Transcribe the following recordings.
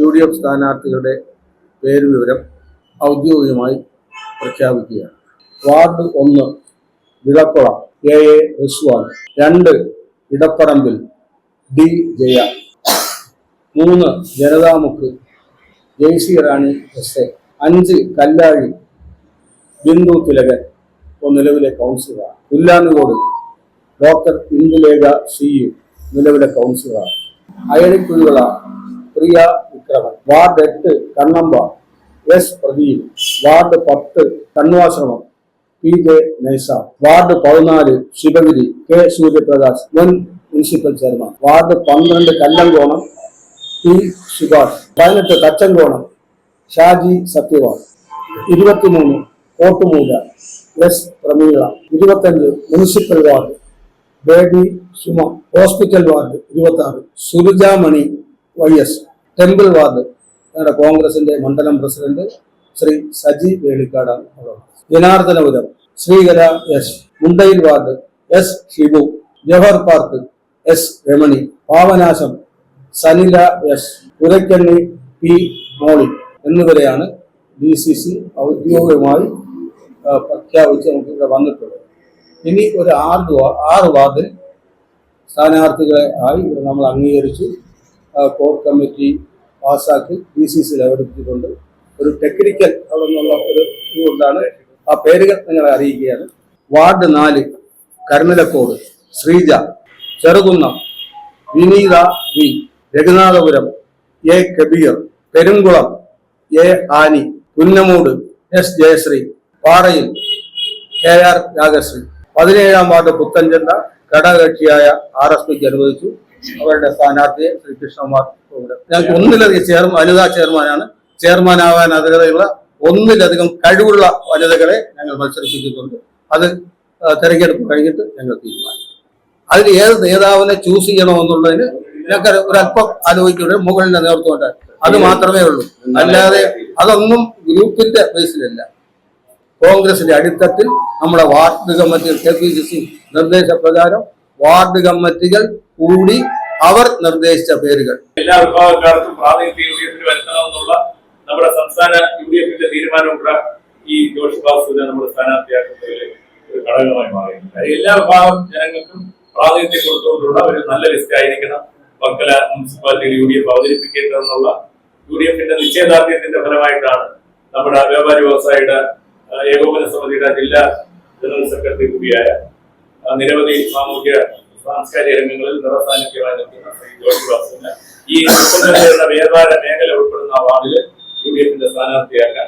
U D F സ്ഥാനാർത്ഥികളുടെ പേരുവിവരം ഔദ്യോഗികമായി പ്രഖ്യാപിക്കുകയാണ്. വാർഡ് ഒന്ന് വിളക്കുള എ എ റിസ്വാൻ. രണ്ട് ഇടപ്പറമ്പിൽ ഡി ജയ. മൂന്ന് ജനതാമുക്ക് ജെയ്സി റാണി എസ് എ. അഞ്ച് കല്ലാഴി ബിന്ദു തിലകൻ. ഇപ്പോൾ നിലവിലെ കൗൺസിലറാണ്. Pullanukode doctor Indulekha C U നിലവിലെ കൗൺസിലറാണ്. അയണിക്കുഴികള പ്രിയ വിക്രമൻ. വാർഡ് എട്ട് കണ്ണമ്പ. എസ് പ്രദീപ്. വാർഡ് പത്ത് Kanvashramam P J Nizam ward പതിനാല് ശിവഗിരി. കെ സൂര്യപ്രകാശ്. മുൻ മുനിസിപ്പൽ ചെയർമാൻ. വാർഡ് പന്ത്രണ്ട് കല്ലങ്കോണം പി സുഭാഷ്. പതിനെട്ട് തച്ചങ്കോണം ഷാജി സത്യവാൻ. ഇരുപത്തിമൂന്ന് കോട്ടുമൂല. എസ് പ്രമീള. ഇരുപത്തഞ്ച് municipal ward. Baby Suma. Hospital ward ഇരുപത്തി ആറ് Surujamani Y S temple ward ഞങ്ങളുടെ കോൺഗ്രസിന്റെ മണ്ഡലം president Shri Saji വേളിക്കാടാണ് Janardhanapuram Sreekara S Mundayil ward S Shibu Jawahar park S Ramani Pavanasam Sanila S Urakkanni P Molly എന്നിവരെയാണ് D C C ഔദ്യോഗികമായി പ്രഖ്യാപിച്ച് നമുക്ക് ഇവിടെ വന്നിട്ടുള്ളത്. ഇനി ഒരു ആറ് ആറ് വാർഡിൽ സ്ഥാനാർത്ഥികളെ ആയി നമ്മൾ അംഗീകരിച്ചു. കോർ കമ്മിറ്റി പാസ്സാക്കി ഡി സി സിയിൽ അവതരിപ്പിച്ചിട്ടുണ്ട് ഒരു ടെക്നിക്കൽ അവിടെ നിന്നുള്ള ഒരു ഇതുകൊണ്ടാണ് ആ പേരുകൾ നിങ്ങളെ അറിയിക്കുകയാണ്. വാർഡ് നാല് Karunilakode Sreeja Cherukunnam Vineetha V Raghunathapuram A Kabeer Perumkulam A Annie Punnamood S Jayasree പാറയിൽ കെ ആർ രാഗശ്രീ പതിനേഴാം വാർഡ് പുത്തൻചന്ത ഘടകകക്ഷിയായ ആർ എസ് പിക്ക് അനുവദിച്ചു. അവരുടെ സ്ഥാനാർത്ഥിയെ ശ്രീ കൃഷ്ണകുമാർ ഇവിടെ. ഞങ്ങൾക്ക് ഒന്നിലധികം ചെയർമാൻ വനിതാ ചെയർമാനാണ്. ചെയർമാനാവാൻ അർഹതയുള്ള ഒന്നിലധികം കഴിവുള്ള വനിതകളെ ഞങ്ങൾ മത്സരിപ്പിച്ചിട്ടുണ്ട് അത് തിരഞ്ഞെടുപ്പ് കഴിഞ്ഞിട്ട് ഞങ്ങൾ തീരുമാനിക്കും. അതിൽ ഏത് നേതാവിനെ ചൂസ് ചെയ്യണമെന്നുള്ളതിന് ഞങ്ങൾക്ക് ഒരല്പം ആലോചിക്കുന്നത് മുകളിലെ നേതൃത്വം അത് മാത്രമേ ഉള്ളൂ. അല്ലാതെ അതൊന്നും ഗ്രൂപ്പിന്റെ ബേസിലല്ല. കോൺഗ്രസിന്റെ അടിത്തട്ടിൽ നമ്മുടെ ward committee K P C C നിർദ്ദേശപ്രകാരം വാർഡ് കമ്മിറ്റികൾ കൂടി അവർ നിർദ്ദേശിച്ച പേരുകൾ. എല്ലാ വിഭാഗക്കാർക്കും പ്രാതിനിധ്യ യു വരുത്തണമെന്നുള്ള നമ്മുടെ സംസ്ഥാന യു ഡി എഫിന്റെ തീരുമാനം കൂടെ ഈ ജോഷ് ബാസുവിനെ നമ്മുടെ സ്ഥാനാർത്ഥിയാക്കുന്നതിൽ ഒരു ഘടകമായി മാറിയിട്ടുണ്ട്. എല്ലാ വിഭാഗം ജനങ്ങൾക്കും പ്രാതിനിധ്യം കൊടുത്തുകൊണ്ടുള്ള ഒരു നല്ല ലിസ്റ്റ് ആയിരിക്കണം വർക്കല മുനിസിപ്പാലിറ്റിയിൽ യു ഡി എഫ് അവതരിപ്പിക്കേണ്ടതെന്നുള്ള. യു ഡി എഫിന്റെ നിശ്ചയദാർഢ്യത്തിന്റെ ഫലമായിട്ടാണ് നമ്മുടെ വ്യാപാരി വ്യവസായിയുടെ ഏകോപന സമിതിയുടെ ജില്ലാ ജനറൽ സെക്രട്ടറി കൂടിയായ നിരവധി സാമൂഹ്യ സാംസ്കാരിക രംഗങ്ങളിൽ നിറസാന്നിധ്യമായി നിൽക്കുന്ന ശ്രീ ഈ വ്യാപാര മേഖല ഉൾപ്പെടുന്ന വാർഡിൽ യു ഡി എഫിന്റെ സ്ഥാനാർത്ഥിയാക്കാൻ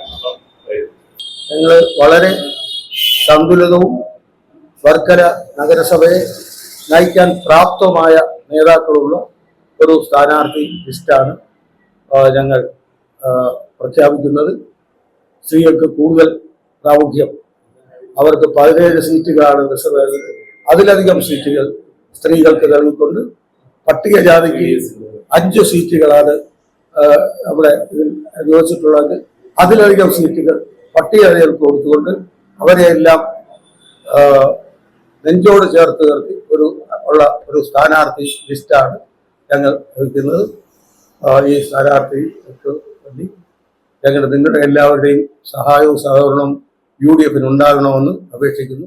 ഞങ്ങൾ വളരെ സന്തുലിതവും വർക്കര നഗരസഭയെ നയിക്കാൻ പ്രാപ്തമായ നേതാക്കളുള്ള ഒരു സ്ഥാനാർത്ഥി ലിസ്റ്റാണ് ഞങ്ങൾ പ്രഖ്യാപിക്കുന്നത്. സ്ത്രീകൾക്ക് കൂടുതൽ പ്രാമുഖ്യം. അവർക്ക് പതിനേഴ് സീറ്റുകളാണ് റിസർവ് അതിലധികം സീറ്റുകൾ സ്ത്രീകൾക്ക് നൽകിക്കൊണ്ട് പട്ടികജാതിക്ക് അഞ്ച് സീറ്റുകളാണ് നമ്മുടെ അനുവദിച്ചിട്ടുള്ളത് അതിലധികം സീറ്റുകൾ പട്ടികജാതികൾക്ക് കൊടുത്തുകൊണ്ട് അവരെയെല്ലാം നെഞ്ചോട് ചേർത്ത് നിർത്തി ഒരു ഉള്ള ഒരു സ്ഥാനാർത്ഥി ലിസ്റ്റാണ് ഞങ്ങൾ വയ്ക്കുന്നത് ഈ സ്ഥാനാർത്ഥിക്ക് വേണ്ടി ഞങ്ങളുടെ നിങ്ങളുടെ എല്ലാവരുടെയും സഹായവും സഹകരണവും യു ഡി എഫിന് ഉണ്ടാകണമെന്ന് അപേക്ഷിക്കുന്നു.